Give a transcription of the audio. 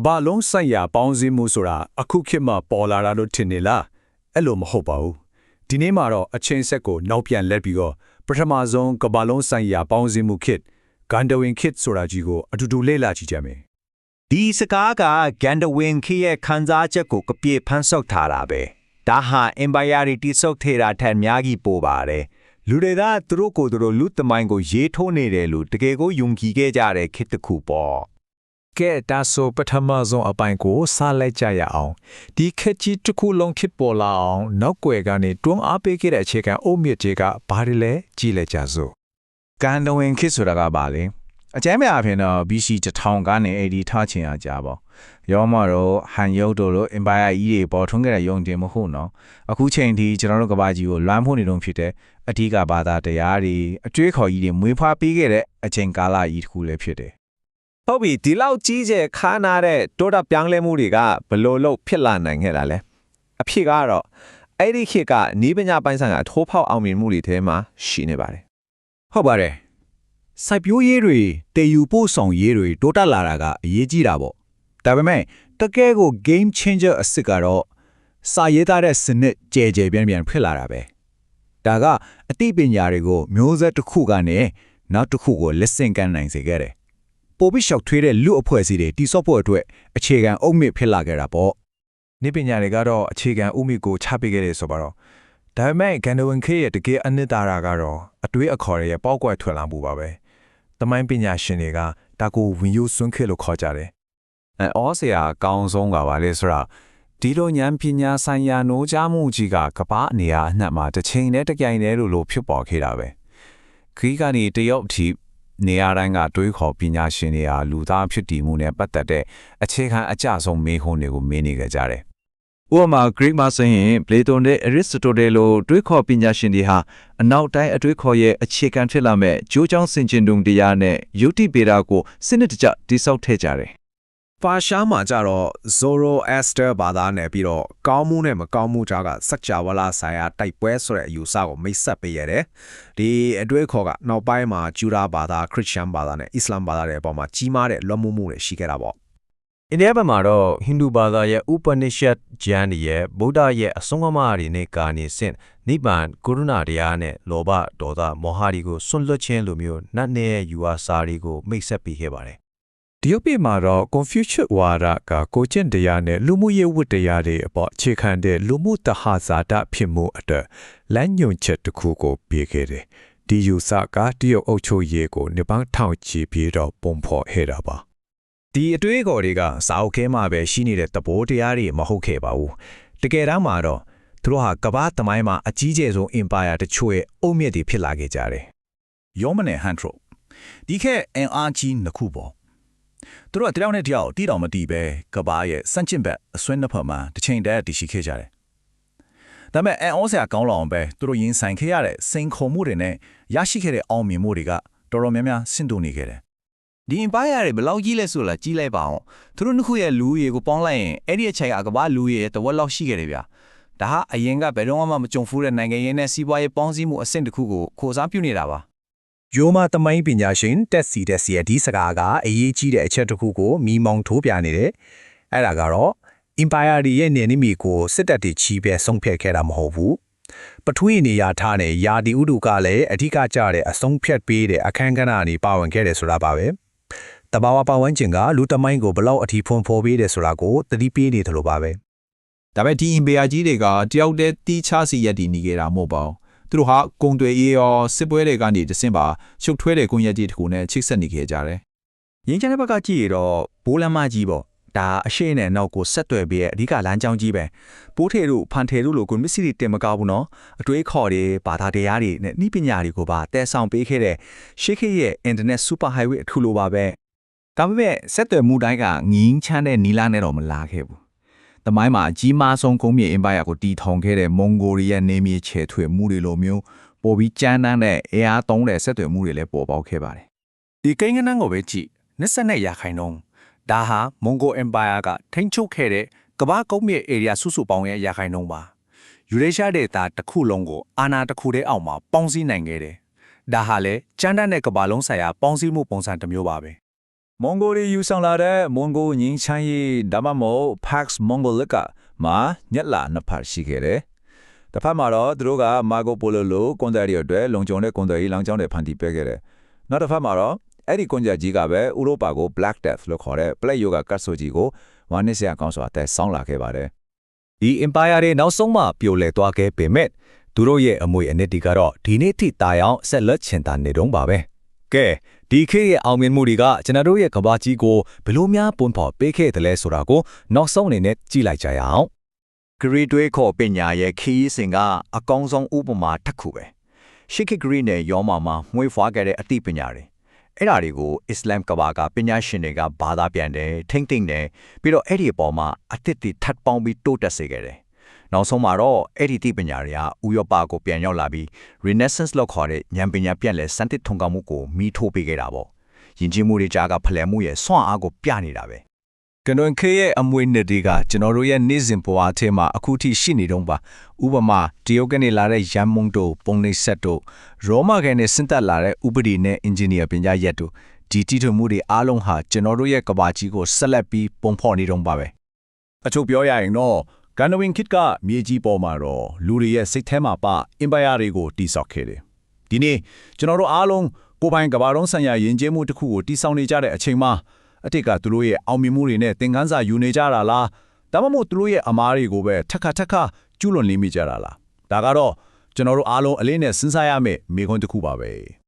ကမ္ဘာလုံးဆိုင်ရာပေါင်းစည်းမှုဆိုတာအခုခေတ်မှပေါ်လာတာလို့ထင်နေလားအဲ့လိုမဟုတ်ပါဘူးဒီနေ့မှာတော့အချင်းဆက်ကိုနောက်ပြန်လက်ပြီးတော့ပထမဆုံးကမ္ဘာလုံးဆိုင်ရာပေါင်းစည်းမှုခေတ်ဂန်ဒဝင်ခေတ်ဆိုတာကြီးကိုအတူတူလေ့လာကြည့်ကြမယ်ဒီစကားကဂန်ဒဝင်းခီရဲ့ခန်းစားချက်ကိုကပြေဖန်းဆုပ်ထားတာပဲဒါဟာ empire တိဆုပ်ထေတာထက်များကြီးပိုပါတယ်လူတွေကသူတို့ကိုယ်သူတို့လူသမိုင်းကိုရေးထိုးနေတယ်လို့တကယ်ကိုယုံကြည်ခဲ့ကြတဲ့ခေတ်တစ်ခုပေါ့ ကဲဒါဆိုပထမဆုံးအပိုင်းကိုစလိုက်ကြရအောင်ဒီခက်ကြီးတစ်ခုလုံးဖြစ်ပေါ်လာအောင်နောက်ွယ်ကနေတွန်းအားပေးခဲ့တဲ့အခြေခံအုတ်မြစ်ကြီးကဘာတွေလဲကြည့်လိုက်ကြစို့ကန်ဒဝင်ခစ်ဆိုတာကပါလေအကျမ်းပြအဖြစ်တော့ BC 1000ကနေ80ထားချင်ရကြပါရောမတော့ဟန်ယုတ်တို့လို empire ကြီးတွေပေါ်ထွန်းခဲ့တဲ့ယုံတင်မဟုတ်နော်အခုချိန်ထိကျွန်တော်တို့ကဘာကြီးကိုလွမ်းဖို့နေတော့ဖြစ်တဲ့အထီးကဘာသာတရားတွေအကျွေးခေါ်ကြီးတွေမွေးဖွားပေးခဲ့တဲ့အချိန်ကာလကြီးတစ်ခုလည်းဖြစ်တယ် ဟုတ်ပြီဒီလောက်ကြီးကျယ်ခါနာတဲ့တိုးတာပြောင်းလဲမှုတွေကဘလို့လို့ဖြစ်လာနိုင်ခဲ့တာလဲအဖြစ်ကတော့အဲ့ဒီခေတ်ကနီးပညာပိုင်းဆိုင်ရာထိုးဖောက်အောင်မြင်မှုတွေထဲမှာရှိနေပါတယ်ဟုတ်ပါတယ်စိုက်ပျိုးရေးတွေတည်ယူပို့ဆောင်ရေးတွေတိုးတက်လာတာကအရေးကြီးတာပေါ့ဒါပေမဲ့တကယ်ကို game changer အစ်စ်ကတော့စာရေးသားတဲ့စနစ်ကြဲကြဲပြန့်ပြန့်ဖြစ်လာတာပဲဒါကအသိပညာတွေကိုမျိုးဆက်တစ်ခုကနေနောက်တစ်ခုကိုလက်ဆင့်ကမ်းနိုင်စေခဲ့တယ် ပိုပြီးရှောက်ထွေးတဲ့လူအဖွဲ့အစည်းတွေတိစော့ဖို့အတွက်အခြေခံအုတ်မြစ်ဖြစ်လာခဲ့တာပေါ့နေပညာတွေကတော့အခြေခံဥမိကိုချပေးခဲ့တယ်ဆိုပါတော့ဒါပေမဲ့ဂန်ဒဝင်ခေရဲ့တကယ်အနှစ်သာရကတော့အတွေးအခေါ်တွေရဲ့ပေါက်ကွယ်ထွက်လာမှုပါပဲတမိုင်းပညာရှင်တွေကဒါကိုဝင်ယူဆွန်းခေလို့ခေါ်ကြတယ်အဲဩစရာအကောင်းဆုံးကပါလေဆိုတော့ဒီလိုဉာဏ်ပညာဆိုင်ရာနိုးကြားမှုကြီးကကပ္ပအနေရာအနှံ့မှာတစ်ချိန်နဲ့တစ်ကြိုင်တည်းလို့လို့ဖြစ်ပေါ်ခဲ့တာပဲခရီးကနေတရုတ်အထိ နေရာတိုင်းကတွေးခေါ်ပညာရှင်တွေဟာလူသားဖြစ်တည်မှုနဲ့ပတ်သက်တဲ့အခြေခံအကျဆုံးမေးခွန်းတွေကိုမေးနေကြကြတယ်ဥပမာ Greek မှာဆိုရင် Plato နဲ့ Aristotle လိုတွေးခေါ်ပညာရှင်တွေဟာအနောက်တိုင်းအတွေးခေါ်ရဲ့အခြေခံဖြစ်လာမဲ့ဂျိုးချောင်းစင်ကျင်တုံတရားနဲ့ယုတိပေတာကိုစနစ်တကျတိစောက်ထည့်ကြတယ် ပါရှားမှာကြတော့ Zoroaster ဘာသာနဲ့ပြီးတော့ကောင်းမှုနဲ့မကောင်းမှုကြားကစัจ java လာဆိုင်ရာတိုက်ပွဲဆိုတဲ့အယူဆကိုမိတ်ဆက်ပေးရတယ်။ဒီအတွေ့အခေါ်ကနောက်ပိုင်းမှာဂျူဒါဘာသာခရစ်ယာန်ဘာသာနဲ့အစ္စလာမ်ဘာသာတွေအပေါ်မှာကြီးမားတဲ့လွတ်မှုမှုတွေရှိခဲ့တာပေါ့အိန္ဒိယဘက်မှာတော့ဟိန္ဒူဘာသာရဲ့ Upanishad ကျမ်းတွေရဲ့ဗုဒ္ဓရဲ့အဆုံးအမတွေနဲ့ကာနေစင်နိဗ္ဗာန်ကရုဏာတရားနဲ့လောဘဒေါသမောဟတွေကိုဆွန့်လွတ်ခြင်းလိုမျိုးနတ်နဲ့ယူဝါစာတွေကိုမိတ်ဆက်ပေးခဲ့ပါတယ် ဒီရုပ်ပြည်မှာတော့ Confucius ဝါဒကကိုကျင့်တရားနဲ့လူမှုရေးဝတ္တရားတွေအပေါ်အခြေခံတဲ့လူမှုတဟဇာတဖြစ်မှုအတွက်လမ်းညွှန်ချက်တစ်ခုကိုပေးခဲ့တယ်။ဒီယူဆကတရုတ်အုပ်ချုပ်ရေးကိုနေပန်းထောင်ချီပြီးတော့ပုံဖော်ခဲ့တာပါဒီအတွေးအခေါ်တွေကစာအုပ်ခဲမှာပဲရှိနေတဲ့သဘောတရားတွေမဟုတ်ခဲ့ပါဘူးတကယ်တမ်းမှာတော့သူတို့ဟာကမ္ဘာသမိုင်းမှာအကြီးကျယ်ဆုံး empire တချို့ရဲ့အုတ်မြစ်တွေဖြစ်လာခဲ့ကြတယ်ယောမနဲ့ဟန်ထရိုဒီခဲအင်အားကြီးနှစ်ခုပေါ့ သူတို့ကတယောက်နဲ့တယောက်တီးတော်မတီးပဲကမ္ဘာရဲ့စန့်ကျင်ဘက်အစွန်းနှစ်ဖက်မှာတစ်ချိန်တည်းတည်ရှိခဲ့ကြတယ်ဒါပေမဲ့အန်အောဆရာကောင်းလောင်ပဲသူတို့ရင်ဆိုင်ခဲ့ရတဲ့စိန်ခေါ်မှုတွေနဲ့ရရှိခဲ့တဲ့အောင်မြင်မှုတွေကတော်တော်များများဆင့်တူနေခဲ့တယ်ဒီ empire တွေဘယ်လောက်ကြီးလဲဆိုလာကြီးလိုက်ပါအောင်သူတို့နှစ်ခုရဲ့လူရေကိုပေါင်းလိုက်ရင်အဲ့ဒီအချိန်ကကမ္ဘာလူရေရဲ့တဝက်လောက်ရှိခဲ့တယ်ဗျာဒါဟာအရင်ကဘယ်တော့မှမကြုံဖူးတဲ့နိုင်ငံရေးနဲ့စီးပွားရေးပေါင်းစည်းမှုအဆင့်တစ်ခုကိုခိုစားပြုနေတာပါ ယိုမာသမိုင်းပညာရှင်တက်စီတက်စီရဲ့ဒီစကားကအရေးကြီးတဲ့အချက်တစ်ခုကိုမိမောင်းထိုးပြနေတယ်။အဲ့ဒါကတော့ Empire ရဲ့နေနိမီကိုစစ်တပ်တွေချီးပဲဆုံးဖြတ်ခဲ့တာမဟုတ်ဘူး။ပထွေးနေရထားတဲ့ယာဒီဥဒုကလည်းအဓိကကျတဲ့အဆုံးဖြတ်ပေးတဲ့အခန်းကဏ္ဍအနေပါဝင်ခဲ့တယ်ဆိုတာပါပဲ။တဘာဝပတ်ဝန်းကျင်ကလူတမိုင်းကိုဘလောက်အထီးဖွန်ဖော်ပေးတယ်ဆိုတာကိုသတိပေးနေတယ်လို့ပါပဲ။ဒါပေမဲ့ဒီ empire ကြီးတွေကတယောက်တည်းတီးခြားစီရက်တည်နေကြတာမဟုတ်ပါဘူး သူတို့ဟာကုံတွေရေးရောစစ်ပွဲတွေကနေတဆင့်ပါရှုပ်ထွေးတဲ့ကွန်ရက်ကြီးတစ်ခုနဲ့ချိတ်ဆက်နေခဲ့ကြတယ်ရင်းချမ်းတဲ့ဘက်ကကြည့်ရတော့ဘိုးလမ်းမကြီးပေါ့ဒါအရှိနဲ့နောက်ကိုဆက်သွယ်ပြီးရဲ့အဓိကလမ်းကြောင်းကြီးပဲပိုးထေတို့ဖန်ထေတို့လိုကိုမစ္စည်းတွေတင်မကောက်ဘူးနော်အတွေးခေါ်တွေဘာသာတရားတွေနဲ့နှီးပညာတွေကိုပါတဲဆောင်ပေးခဲ့တဲ့ရှေးခေတ်ရဲ့ internet super highway အထူလိုပါပဲဒါပေမဲ့ဆက်သွယ်မှုတိုင်းကငင်းချမ်းတဲ့နီလာနဲ့တော့မလာခဲ့ဘူး တမိုင်းမှာအကြီးမားဆုံးကုန်းမြေအင်ပါယာကိုတီထောင်ခဲ့တဲ့မွန်ဂိုရီးယားနေမြေချဲထွေမှုတွေလိုမျိုးပိုပြီးကြမ်းတမ်းတဲ့အေအားသုံးတဲ့ဆက်သွယ်မှုတွေလည်းပေါ်ပေါက်ခဲ့ပါတယ်ဒီကိန်းဂဏန်းကိုပဲကြည့်22ရာခိုင်နှုန်းဒါဟာမွန်ဂိုအင်ပါယာကထိန်းချုပ်ခဲ့တဲ့ကမ္ဘာကုန်းမြေ area စုစုပေါင်းရဲ့ရာခိုင်နှုန်းပါယူရေရှားဒေတာတစ်ခုလုံးကိုအာနာတစ်ခုတည်းအောက်မှာပေါင်းစည်းနိုင်ခဲ့တယ်ဒါဟာလေကျန်းတတ်တဲ့ကမ္ဘာလုံးဆိုင်ရာပေါင်းစည်းမှုပုံစံတစ်မျိုးပါပဲ မွန်ဂိုတွေယူဆောင်လာတဲ့မွန်ဂိုငင်းချမ်းရေးဒါမှမဟုတ် Pax Mongolica မှာညက်လာနှစ်ဖက်ရှိခဲ့တယ်။တစ်ဖက်မှာတော့သူတို့ကမာကိုပိုလိုလိုကွန်တယ်ရီအတွက်လုံခြုံတဲ့ကွန်တယ်ရီလောင်ချောင်းတွေဖန်တီးပေးခဲ့တယ်။နောက်တစ်ဖက်မှာတော့အဲ့ဒီကွန်ကြကြီးကပဲဥရောပကို Black Death လို့ခေါ်တဲ့ Black Yoga ကတ်ဆိုကြီးကိုဝါနစ်ဆရာကောင်းစွာတဲဆောင်းလာခဲ့ပါတယ်။ဒီ empire တွေနောက်ဆုံးမှပြိုလဲသွားခဲ့ပေမဲ့သူတို့ရဲ့အမွေအနှစ်တွေကတော့ဒီနေ့ထိတာယောင်ဆက်လက်ချင်တာနေတော့ပါပဲကဲ ဒီခေတ်ရဲ့အောင်မြင်မှုတွေကကျွန်တော်တို့ရဲ့ကဘာကြီးကိုဘယ်လိုများပုံဖော်ပေးခဲ့တယ်လဲဆိုတာကိုနောက်ဆုံးအနေနဲ့ကြည့်လိုက်ကြရအောင်ဂရီတွေးခေါ်ပညာရဲ့ခီးစဉ်ကအကောင်းဆုံးဥပမာတစ်ခုပဲရှစ်ခိဂရီနဲ့ယောမာမှာမွေးဖွားခဲ့တဲ့အသိပညာတွေအဲ့ဓာတွေကိုအစ္စလမ်ကဘာကပညာရှင်တွေကဘာသာပြန်တယ်ထိမ့်သိမ့်တယ်ပြီးတော့အဲ့ဒီအပေါ်မှာအသစ်တွေထပ်ပေါင်းပြီးတိုးတက်စေခဲ့တယ် နောက်ဆုံးမှာတော့အဲ့ဒီသိပညာတွေကဥရောပကိုပြန်ရောက်လာပြီး Renaissance လို့ခေါ်တဲ့ဉာဏ်ပညာပြန့်လဲစံတစ်ထုံကမှုကိုမီးထိုးပေးခဲ့တာပေါ့ယဉ်ကျေးမှုတွေကြားကဖလှယ်မှုရဲ့ဆွမ်းအားကိုပြနေတာပဲကနွန်ခေရဲ့အမွေနှစ်တွေကကျွန်တော်တို့ရဲ့နေ့စဉ်ဘဝအထဲမှာအခုထိရှိနေတော့ပါဥပမာတရုတ်ကနေလာတဲ့ရန်မုံတို့ပုံနေဆက်တို့ရောမကနေစင်တက်လာတဲ့ဥပဒေနဲ့အင်ဂျင်နီယာပညာရက်တို့ဒီတီထွင်မှုတွေအားလုံးဟာကျွန်တော်တို့ရဲ့ကဘာကြီးကိုဆက်လက်ပြီးပုံဖော်နေတော့ပါပဲအချို့ပြောရရင်တော့ ကန်နဝင်းခစ်ကမြေကြီးပေါ်မှာတော့လူတွေရဲ့စိတ်ထဲမှာပါအင်ပါယာတွေကိုတိဆောက်ခဲ့တယ်။ဒီနေ့ကျွန်တော်တို့အားလုံးကိုယ်ပိုင်ကဘာလုံးဆိုင်ရာယဉ်ကျေးမှုတစ်ခုကိုတိဆောက်နေကြတဲ့အချိန်မှာအတိတ်ကသူတို့ရဲ့အောင်မြင်မှုတွေနဲ့သင်ခန်းစာယူနေကြတာလားဒါမှမဟုတ်သူတို့ရဲ့အမားတွေကိုပဲထက်ခါထက်ခါကျူးလွန်နေမိကြတာလားဒါကတော့ကျွန်တော်တို့အားလုံးအလေးနဲ့စဉ်းစားရမယ့်မိခွန်းတစ်ခုပါပဲ။